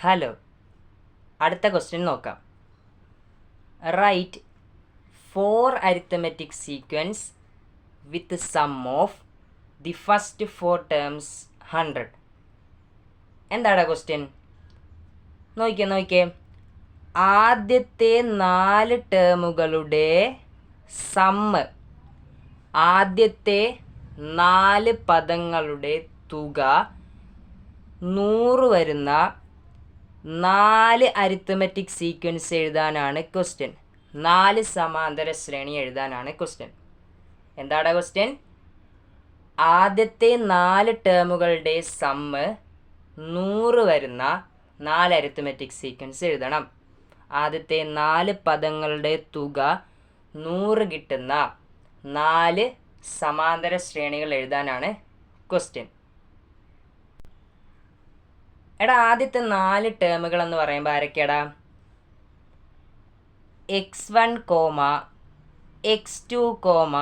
Hello അടുത്ത question നോക്കാം. Write four arithmetic sequence with sum of the first four terms hundred എന്താടാ question നോക്കിയേ നോക്കിയേ ആദ്യത്തെ നാല് ടേമുകളുടെ സമ്മ് ആദ്യത്തെ നാല് പദങ്ങളുടെ തുക നൂറ് വരുന്ന നാല് അരിത്തമെറ്റിക് സീക്വൻസ് എഴുതാനാണ് ക്വസ്റ്റ്യൻ നാല് സമാന്തര ശ്രേണി എഴുതാനാണ് ക്വസ്റ്റ്യൻ എന്താണ് ക്വസ്റ്റ്യൻ ആദ്യത്തെ നാല് ടേമുകളുടെ സമ്മ് നൂറ് വരുന്ന നാല് അരിത്തമെറ്റിക് സീക്വൻസ് എഴുതണം. ആദ്യത്തെ നാല് പദങ്ങളുടെ തുക നൂറ് കിട്ടുന്ന നാല് സമാന്തര ശ്രേണികൾ എഴുതാനാണ് ക്വസ്റ്റ്യൻ എടാ ആദ്യത്തെ നാല് ടേമുകൾ എന്ന് പറയുമ്പോൾ ആരൊക്കെയാടാ? X one comma x two comma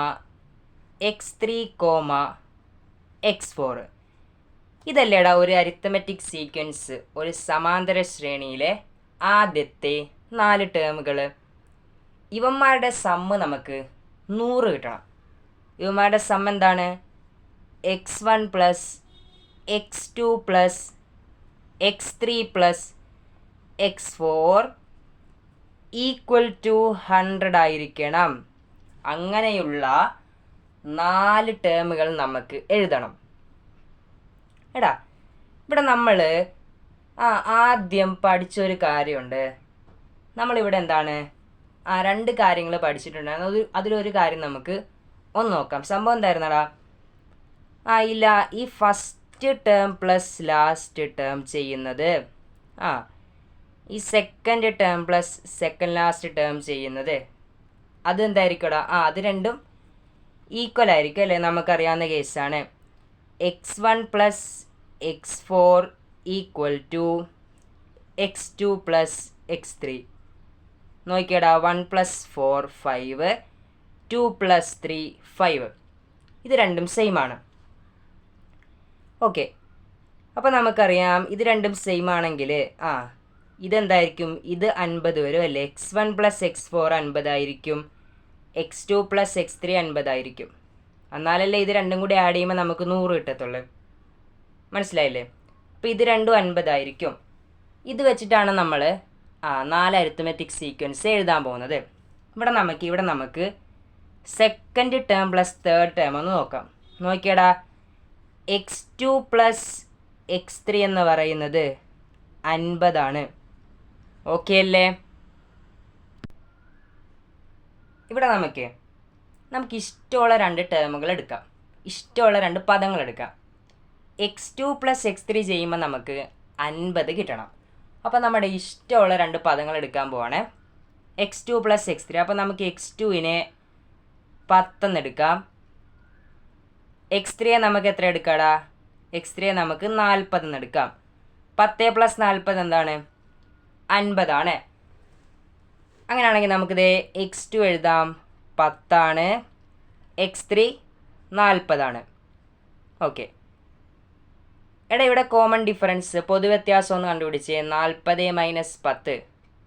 x three comma x four ഇതല്ലേടാ ഒരു അരിത്തമെറ്റിക് സീക്വൻസ് ഒരു സമാന്തര ശ്രേണിയിലെ ആദ്യത്തെ നാല് ടേമുകൾ ഇവന്മാരുടെ സമ്മ് നമുക്ക് നൂറ് കിട്ടണം. ഇവന്മാരുടെ സം എന്താണ്? X one plus x two plus x three plus x four equal to hundred ആയിരിക്കണം. അങ്ങനെയുള്ള നാല് ടേമുകൾ നമുക്ക് എഴുതണം. എടാ ഇവിടെ നമ്മൾ ആ ആദ്യം പഠിച്ചൊരു കാര്യമുണ്ട്. നമ്മളിവിടെ എന്താണ്? ആ രണ്ട് കാര്യങ്ങൾ പഠിച്ചിട്ടുണ്ടായിരുന്നു അത് അതിലൊരു കാര്യം നമുക്ക് ഒന്ന് നോക്കാം. സംഭവം എന്തായിരുന്നടാ? ആ ഇല്ല ഈ first term plus last term ചെയ്യുന്നത്. ആ ഈ second term plus second last term ചെയ്യുന്നത്. അതെന്തായിരിക്കടാ ആ അത് രണ്ടും ഈക്വൽ ആയിരിക്കും അല്ലേ? നമുക്കറിയാവുന്ന കേസാണ് x one plus x four equal to x two plus x three നോക്കിയടാ one plus four five two plus three five ഇത് രണ്ടും സെയിം ആണ്. ഓക്കെ. അപ്പോൾ നമുക്കറിയാം ഇത് രണ്ടും സെയിം ആണെങ്കിൽ ആ ഇതെന്തായിരിക്കും? ഇത് അൻപത് വരും അല്ലേ? X one plus x four അൻപതായിരിക്കും. X two plus x three അൻപതായിരിക്കും. എന്നാലല്ലേ ഇത് രണ്ടും കൂടി ആഡ് ചെയ്യുമ്പോൾ നമുക്ക് നൂറ് കിട്ടത്തുള്ളൂ. മനസ്സിലായില്ലേ? അപ്പോൾ ഇത് രണ്ടും അൻപതായിരിക്കും. ഇത് വെച്ചിട്ടാണ് നമ്മൾ ആ നാല് അരിത്തമെറ്റിക് സീക്വൻസ് എഴുതാൻ പോകുന്നത്. ഇവിടെ നമുക്ക് ഇവിടെ നമുക്ക് second term plus third term ഒന്ന് നോക്കാം. നോക്കിയടാ. X two plus x three എന്ന് പറയുന്നത് അൻപതാണ്. ഓക്കെ അല്ലേ? ഇവിടെ നമുക്ക് നമുക്ക് ഇഷ്ടമുള്ള രണ്ട് ടേമുകൾ എടുക്കാം. ഇഷ്ടമുള്ള രണ്ട് പദങ്ങൾ എടുക്കാം. X two plus x three ചെയ്യുമ്പോൾ നമുക്ക് അൻപത് കിട്ടണം. അപ്പോൾ നമ്മുടെ ഇഷ്ടമുള്ള രണ്ട് പദങ്ങൾ എടുക്കാൻ പോവാണേ. X two plus x three അപ്പോൾ നമുക്ക് എക്സ് ടുവിനെ പത്തെന്ന് എടുക്കാം. എക്സ് നമുക്ക് എത്ര എടുക്കാടാ? എക്സ് ത്രീയെ നമുക്ക് നാൽപ്പതെന്ന് എടുക്കാം. പത്ത് പ്ലസ് നാൽപ്പത് എന്താണ്? അൻപതാണ്. അങ്ങനെയാണെങ്കിൽ നമുക്കിത് എക്സ് ടു എഴുതാം. പത്താണ്. എക്സ് ത്രീ നാൽപ്പതാണ് ഓക്കെ എടാ ഇവിടെ കോമൺ ഡിഫറൻസ് പൊതുവ്യത്യാസം ഒന്ന് കണ്ടുപിടിച്ച്. നാൽപ്പത് മൈനസ് പത്ത്.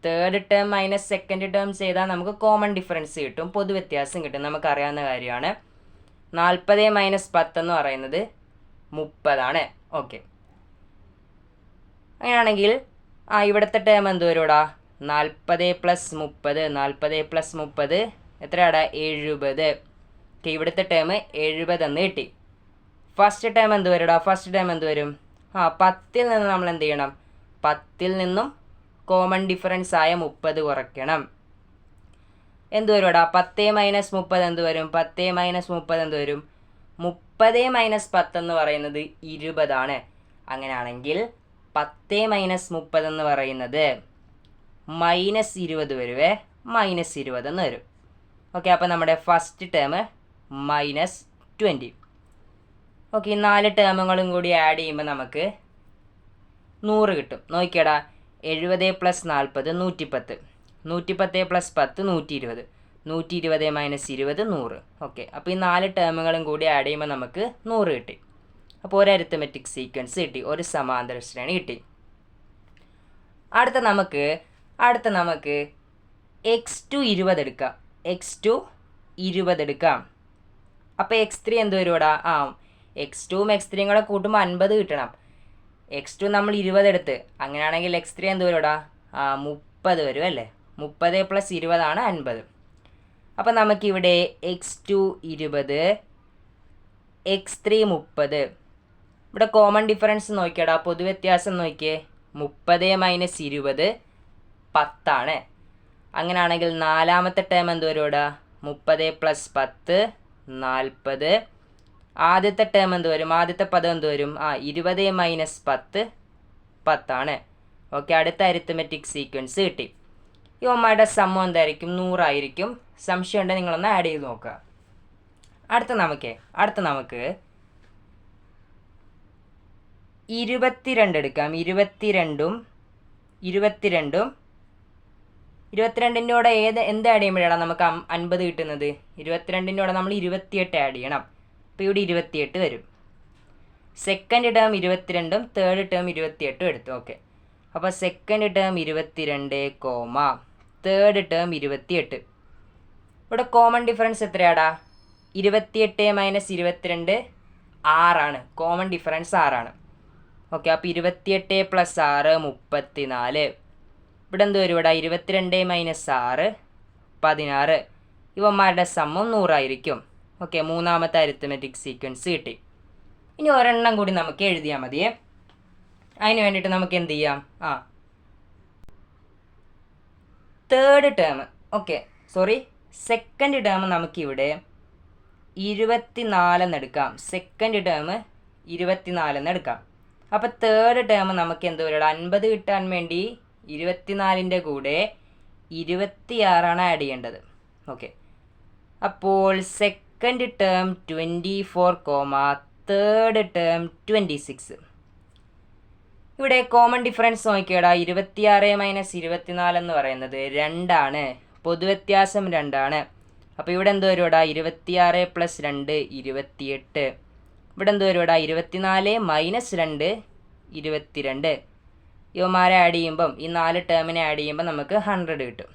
Third term minus second term ചെയ്താൽ നമുക്ക് കോമൺ ഡിഫറൻസ് കിട്ടും പൊതുവ്യത്യാസം കിട്ടും. നമുക്കറിയാവുന്ന കാര്യമാണ്. നാൽപ്പത് മൈനസ് പത്ത് എന്ന് പറയുന്നത് മുപ്പതാണ്. ഓക്കെ. അങ്ങനെയാണെങ്കിൽ ആ ഇവിടുത്തെ ടേം എന്ത് വരുടാ നാൽപ്പത് പ്ലസ് മുപ്പത് നാൽപ്പത് പ്ലസ് മുപ്പത് എത്രയാടാ? എഴുപത്. ഓക്കെ ഇവിടുത്തെ ടേം എഴുപത് എന്ന് കിട്ടി. ഫസ്റ്റ് ടേം എന്ത് വരുടാ? ഫസ്റ്റ് ടേം എന്ത് വരും? ആ പത്തിൽ നിന്ന് നമ്മൾ എന്ത് ചെയ്യണം? പത്തിൽ നിന്നും കോമൺ ഡിഫറൻസ് ആയ മുപ്പത് കുറയ്ക്കണം. എന്ത് വരുടാ പത്ത് മൈനസ് മുപ്പത് എന്ത് വരും? പത്ത് മൈനസ് മുപ്പത് എന്ത് വരും? മുപ്പത് മൈനസ് പത്ത് എന്ന് പറയുന്നത് ഇരുപതാണ്. അങ്ങനെയാണെങ്കിൽ പത്ത് മൈനസ് മുപ്പത് എന്ന് പറയുന്നത് മൈനസ് ഇരുപത് വരുവേ? മൈനസ് ഇരുപത് എന്ന് വരും. ഓക്കെ അപ്പോൾ നമ്മുടെ first term minus twenty okay ഈ നാല് ടേമുകളും കൂടി ആഡ് ചെയ്യുമ്പോൾ നമുക്ക് നൂറ് കിട്ടും. നോക്കിയടാ എഴുപത് പ്ലസ് നാൽപ്പത് നൂറ്റിപ്പത്ത്. നൂറ്റിപ്പത്ത് പ്ലസ് പത്ത് നൂറ്റി ഇരുപത് നൂറ്റി ഇരുപത് മൈനസ് ഇരുപത് നൂറ്. ഓക്കെ. അപ്പോൾ ഈ നാല് ടേമുകളും കൂടി ആഡ് ചെയ്യുമ്പോൾ നമുക്ക് നൂറ് കിട്ടി. അപ്പോൾ ഒരു അരിത്തമെറ്റിക് സീക്വൻസ് കിട്ടി. ഒരു സമാന്തര ശ്രേണി കിട്ടി. അടുത്ത നമുക്ക് അടുത്ത നമുക്ക് എക്സ് ടു ഇരുപത് എടുക്കാം. എക്സ് ടു ഇരുപത് എടുക്കാം. അപ്പോൾ എക്സ് ത്രീ എന്ത് വരും ഇവിടെ? ആ എക്സ് ടുവും എക്സ് ത്രീയും കൂടെ കൂട്ടുമ്പോൾ അൻപത് കിട്ടണം. എക്സ് ടു നമ്മൾ ഇരുപത് എടുത്ത്. അങ്ങനെയാണെങ്കിൽ എക്സ് ത്രീ എന്ത് വരും ഇവിടെ? ആ മുപ്പത് വരും അല്ലേ? മുപ്പത് പ്ലസ് ഇരുപതാണ് അൻപത്. അപ്പം നമുക്കിവിടെ എക്സ് ടു ഇരുപത് എക്സ് ത്രീ മുപ്പത്. ഇവിടെ കോമൺ ഡിഫറൻസ് നോക്കിയടാ പൊതുവ്യത്യാസം നോക്കിയേ. മുപ്പത് മൈനസ് ഇരുപത് പത്താണ്. അങ്ങനെയാണെങ്കിൽ നാലാമത്തെ ടേം എന്ത് വരും ഇവിടെ മുപ്പത് പ്ലസ് പത്ത് നാൽപ്പത്. ആദ്യത്തെ ടേം എന്ത് വരും? ആദ്യത്തെ പദം എന്ത് വരും? ആ ഇരുപത് മൈനസ് പത്ത് പത്താണ്. ഓക്കെ അടുത്ത അരിത്തമെറ്റിക് സീക്വൻസ് കിട്ടി. യുവന്മാരുടെ സമ്മ എന്തായിരിക്കും? നൂറായിരിക്കും. സംശയം ഉണ്ടെങ്കിൽ നിങ്ങളൊന്ന് ആഡ് ചെയ്ത് നോക്കുക അടുത്ത നമുക്ക് അടുത്ത നമുക്ക് ഇരുപത്തിരണ്ട് എടുക്കാം. ഇരുപത്തിരണ്ടും ഇരുപത്തിരണ്ടും ഇരുപത്തിരണ്ടിന്റെ കൂടെ ഏത് എന്ത് ആഡ് ചെയ്യുമ്പോഴാണ് നമുക്ക് അൻപത് കിട്ടുന്നത്? ഇരുപത്തിരണ്ടിന്റെ കൂടെ നമ്മൾ ഇരുപത്തിയെട്ട് ആഡ് ചെയ്യണം. അപ്പോൾ ഇവിടെ ഇരുപത്തിയെട്ട് വരും. സെക്കൻഡ് ടേം ഇരുപത്തിരണ്ടും തേർഡ് ടേം ഇരുപത്തിയെട്ടും എടുത്തു. ഓക്കെ അപ്പോൾ സെക്കൻഡ് ടേം ഇരുപത്തിരണ്ട് കോമ. തേർഡ് ടേം ഇരുപത്തിയെട്ട്. ഇവിടെ കോമൺ ഡിഫറൻസ് എത്രയാടാ? ഇരുപത്തിയെട്ട് മൈനസ് ഇരുപത്തിരണ്ട് ആറാണ് കോമൺ ഡിഫറൻസ് ആറാണ്. ഓക്കെ അപ്പോൾ ഇരുപത്തിയെട്ട് പ്ലസ് ആറ് മുപ്പത്തി നാല് ഇവിടെ എന്ത് വരും ഇവിടെ? ഇരുപത്തിരണ്ട് മൈനസ് ആറ് പതിനാറ്. ഇവന്മാരുടെ സമ്മം നൂറായിരിക്കും. ഓക്കെ മൂന്നാമത്തെ അരിത്തമെറ്റിക് സീക്വൻസ് കിട്ടി. ഇനി ഒരെണ്ണം കൂടി നമുക്ക് എഴുതിയാൽ മതിയേ. അതിന് വേണ്ടിയിട്ട് നമുക്ക് എന്ത് ചെയ്യാം? ആ third term okay sorry second term നമുക്കിവിടെ ഇരുപത്തിനാലെന്ന് എടുക്കാം. സെക്കൻഡ് ടേം ഇരുപത്തിനാലെന്ന് എടുക്കാം. അപ്പോൾ തേർഡ് ടേം നമുക്ക് എന്ത് വരും അൻപത് കിട്ടാൻ വേണ്ടി ഇരുപത്തിനാലിന്റെ കൂടെ ഇരുപത്തിയാറാണ് ആഡ് ചെയ്യേണ്ടത്. ഓക്കെ അപ്പോൾ second term twenty four comma third term twenty six ഇവിടെ കോമൺ ഡിഫറൻസ് നോക്കിയടാ. ഇരുപത്തിയാറ് മൈനസ് ഇരുപത്തിനാല് എന്ന് പറയുന്നത് രണ്ടാണ്. പൊതുവ്യത്യാസം രണ്ടാണ്. അപ്പോൾ ഇവിടെ എന്ത് വരും ഇടാ ഇരുപത്തിയാറ് പ്ലസ് രണ്ട് ഇരുപത്തിയെട്ട്. ഇവിടെ എന്ത് വരും ഇടാ ഇരുപത്തിനാല് മൈനസ് രണ്ട് ഇരുപത്തിരണ്ട്. ഇവന്മാരെ ആഡ് ചെയ്യുമ്പം ഈ നാല് ടേമിനെ ആഡ് ചെയ്യുമ്പോൾ നമുക്ക് ഹൺഡ്രഡ് കിട്ടും.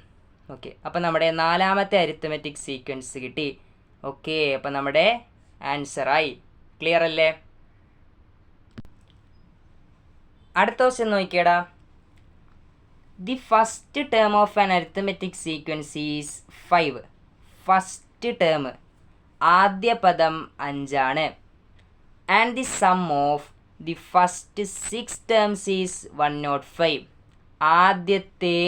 ഓക്കെ അപ്പോൾ നമ്മുടെ നാലാമത്തെ അരിത്തമെറ്റിക് സീക്വൻസ് കിട്ടി. ഓക്കെ അപ്പോൾ നമ്മുടെ ആൻസറായി ക്ലിയർ അല്ലേ? അടുത്ത question നോക്കിയടാ. The first term of an arithmetic sequence is five first term ആദ്യ പദം അഞ്ചാണ്. And the sum of the first six terms is one nought five ആദ്യത്തെ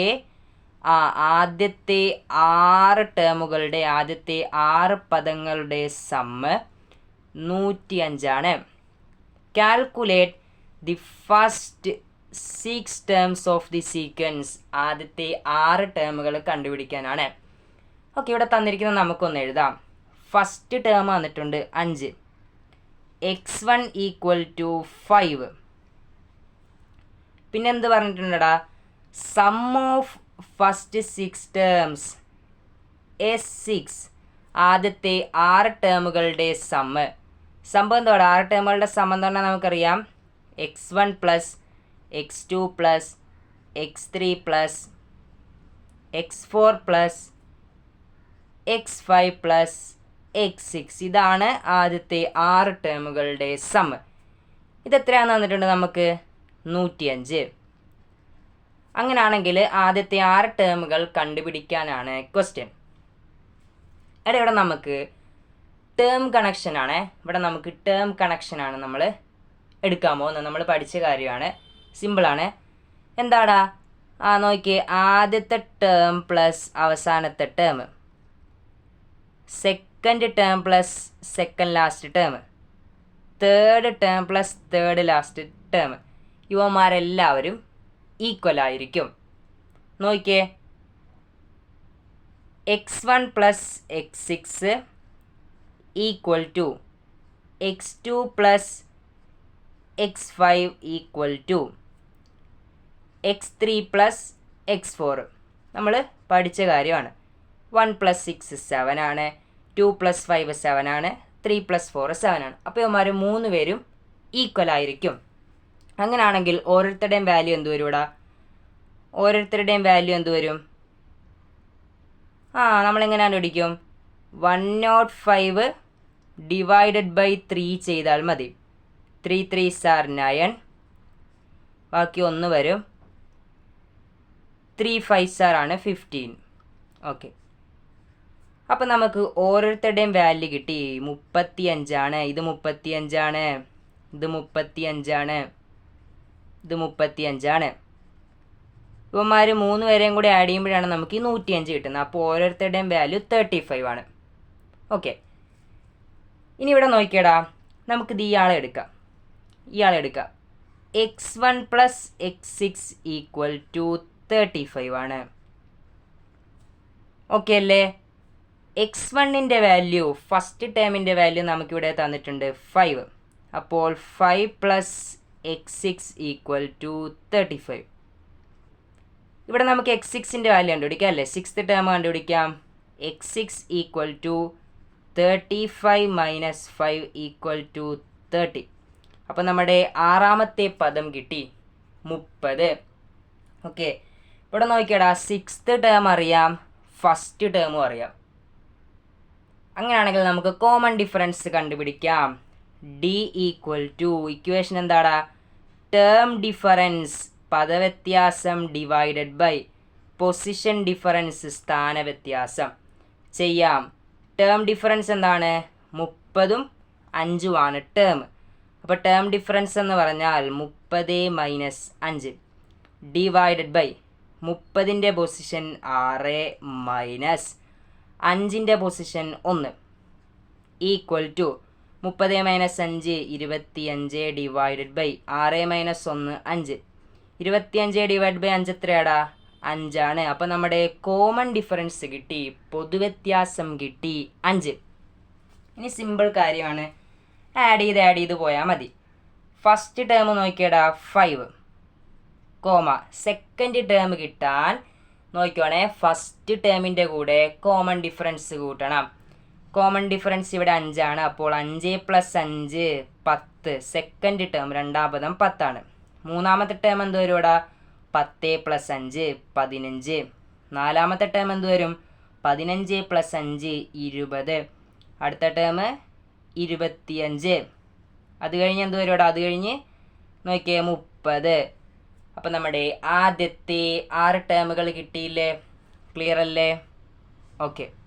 ആ ആദ്യത്തെ ആറ് ടേമുകളുടെ ആദ്യത്തെ ആറ് പദങ്ങളുടെ സമ്മ് നൂറ്റി അഞ്ചാണ് calculate the first six terms of the sequence ആദ്യത്തെ ആറ് ടേമുകൾ കണ്ടുപിടിക്കാനാണ്. ഓക്കെ ഇവിടെ തന്നിരിക്കുന്ന നമുക്കൊന്ന് എഴുതാം. ഫസ്റ്റ് ടേം വന്നിട്ടുണ്ട് അഞ്ച്. X one equal to five പിന്നെ എന്ത് പറഞ്ഞിട്ടുണ്ടടാ? Sum of first six terms S six ആദ്യത്തെ ആറ് ടേമുകളുടെ സമ്മ് സംഭവം എന്തോടാ? ആറ് ടേമുകളുടെ സമ്മെന്ന് പറഞ്ഞാൽ നമുക്കറിയാം. X one plus x two plus x three plus x four plus x five plus x six ഇതാണ് ആദ്യത്തെ ആറ് ടേമുകളുടെ സമ്മ് ഇതെത്രയാണെന്ന് തന്നിട്ടുണ്ട് നമുക്ക്? നൂറ്റിയഞ്ച്. അങ്ങനെയാണെങ്കിൽ ആദ്യത്തെ ആറ് ടേമുകൾ കണ്ടുപിടിക്കാനാണ് ക്വസ്റ്റ്യൻ എടാ ഇവിടെ നമുക്ക് ടേം കണക്ഷനാണ് ഇവിടെ നമുക്ക് ടേം കണക്ഷനാണ് നമ്മൾ എടുക്കാൻ പോകുന്നത് നമ്മൾ പഠിച്ച കാര്യമാണ്. സിമ്പിളാണ് എന്താടാ? ആ നോക്കി ആദ്യത്തെ ടേം പ്ലസ് അവസാനത്തെ term second term plus second last term third term plus third last term ഇവന്മാരെല്ലാവരും equal ആയിരിക്കും. നോക്കിയേ. X one plus x six equal to x two plus x five equal to x three plus x four നമ്മൾ പഠിച്ച കാര്യമാണ്. One plus six seven ആണ്. Two plus five seven ആണ്. Three plus four seven ആണ്. അപ്പോൾ ഇവന്മാർ മൂന്ന് പേരും ഈക്വൽ ആയിരിക്കും. അങ്ങനെയാണെങ്കിൽ ഓരോരുത്തരുടെയും വാല്യൂ എന്ത് വരും ഇവിടെ? ഓരോരുത്തരുടെയും വാല്യൂ എന്ത് വരും? ആ നമ്മളെങ്ങനെയാണ് പിടിക്കും one nought five divided by three ചെയ്താൽ മതി. ത്രീ ത്രീ സാർ നയൻ ബാക്കി ഒന്ന് വരും. ത്രീ ഫൈവ് സ്റ്റാർ ആണ് ഫിഫ്റ്റീൻ ഓക്കെ അപ്പം നമുക്ക് ഓരോരുത്തരുടെയും വാല്യൂ കിട്ടി. മുപ്പത്തി അഞ്ചാണ് ഇത് മുപ്പത്തി അഞ്ചാണ് ഇത് മുപ്പത്തി അഞ്ചാണ് ഇത് മുപ്പത്തി അഞ്ചാണ് ഇവന്മാർ മൂന്ന് പേരെയും കൂടി ആഡ് ചെയ്യുമ്പോഴാണ് നമുക്ക് ഈ നൂറ്റി അഞ്ച് കിട്ടുന്നത്. അപ്പോൾ ഓരോരുത്തരുടെയും വാല്യൂ തേർട്ടി ഫൈവ് ആണ്. ഓക്കെ ഇനി ഇവിടെ നോക്കിയടാ. നമുക്കിത് ഇയാളെ എടുക്കാം. ഇയാളെ എടുക്കാം x one plus x six equal to thirty five ആണ്. ഓക്കെ അല്ലേ? എക്സ് വണ്ണിന്റെ വാല്യൂ ഫസ്റ്റ് ടേമിന്റെ വാല്യൂ നമുക്കിവിടെ തന്നിട്ടുണ്ട് ഫൈവ് അപ്പോൾ five plus x six equal to thirty five ഇവിടെ നമുക്ക് എക്സ് സിക്സിന്റെ വാല്യൂ കണ്ടുപിടിക്കാം അല്ലേ? സിക്സ്ത് ടേം കണ്ടുപിടിക്കാം. X six equal to thirty five minus five equal to thirty അപ്പോൾ നമ്മുടെ ആറാമത്തെ പദം കിട്ടി മുപ്പത്. ഓക്കെ ഇവിടെ നോക്കിയടാ സിക്സ്ത് ടേം അറിയാം ഫസ്റ്റ് ടേമും അറിയാം. അങ്ങനെയാണെങ്കിൽ നമുക്ക് കോമൺ ഡിഫറൻസ് കണ്ടുപിടിക്കാം. ഡി ഈക്വൽ ടു ഇക്വേഷൻ എന്താടാ? ടേം ഡിഫറൻസ് പദവ്യത്യാസം ഡിവൈഡഡ് ബൈ പൊസിഷൻ ഡിഫറൻസ് സ്ഥാനവ്യത്യാസം. ചെയ്യാം. ടേം ഡിഫറൻസ് എന്താണ്? മുപ്പതും അഞ്ചുമാണ് ടേം അപ്പോൾ ടേം ഡിഫറൻസ് എന്ന് പറഞ്ഞാൽ മുപ്പത് മൈനസ് അഞ്ച് ഡിവൈഡഡ് ബൈ മുപ്പതിന്റെ പൊസിഷൻ ആറ് മൈനസ് അഞ്ചിന്റെ പൊസിഷൻ ഒന്ന്. ഈക്വൽ ടു മുപ്പത് മൈനസ് അഞ്ച് ഇരുപത്തി അഞ്ച് ഡിവൈഡഡ് ബൈ ആറ് മൈനസ് ഒന്ന് അഞ്ച്. ഇരുപത്തിയഞ്ച് ഡിവൈഡ് ബൈ അഞ്ച് എത്രയാടാ? അഞ്ചാണ്. അപ്പോൾ നമ്മുടെ കോമൺ ഡിഫറൻസ് കിട്ടി പൊതുവ്യത്യാസം കിട്ടി അഞ്ച്. ഇനി സിമ്പിൾ കാര്യമാണ്. ആഡ് ചെയ്ത് ആഡ് ചെയ്ത് പോയാൽ മതി. ഫസ്റ്റ് ടേം നോക്കിയടാ ഫൈവ് കോമ. സെക്കൻഡ് ടേം കിട്ടാൻ നോക്കുവാണേ ഫസ്റ്റ് ടേമിന്റെ കൂടെ കോമൺ ഡിഫറൻസ് കൂട്ടണം. കോമൺ ഡിഫറൻസ് ഇവിടെ അഞ്ചാണ് അപ്പോൾ അഞ്ച് പ്ലസ് അഞ്ച് പത്ത്. സെക്കൻഡ് ടേം രണ്ടാം പദം പത്താണ്. മൂന്നാമത്തെ ടേം എന്ത് വരും ഇവിടെ പത്ത് പ്ലസ് അഞ്ച് പതിനഞ്ച്. നാലാമത്തെ ടേം എന്ത് വരും? പതിനഞ്ച് പ്ലസ് അഞ്ച് ഇരുപത്. അടുത്ത ടേം ഇരുപത്തിയഞ്ച്. അത് കഴിഞ്ഞ് എന്ത് വരും അത് കഴിഞ്ഞ് നോക്കിയേ മുപ്പത്. അപ്പം നമ്മുടെ ആദ്യത്തെ ആറ് ടേമുകൾ കിട്ടിയില്ലേ? ക്ലിയർ അല്ലേ? ഓക്കെ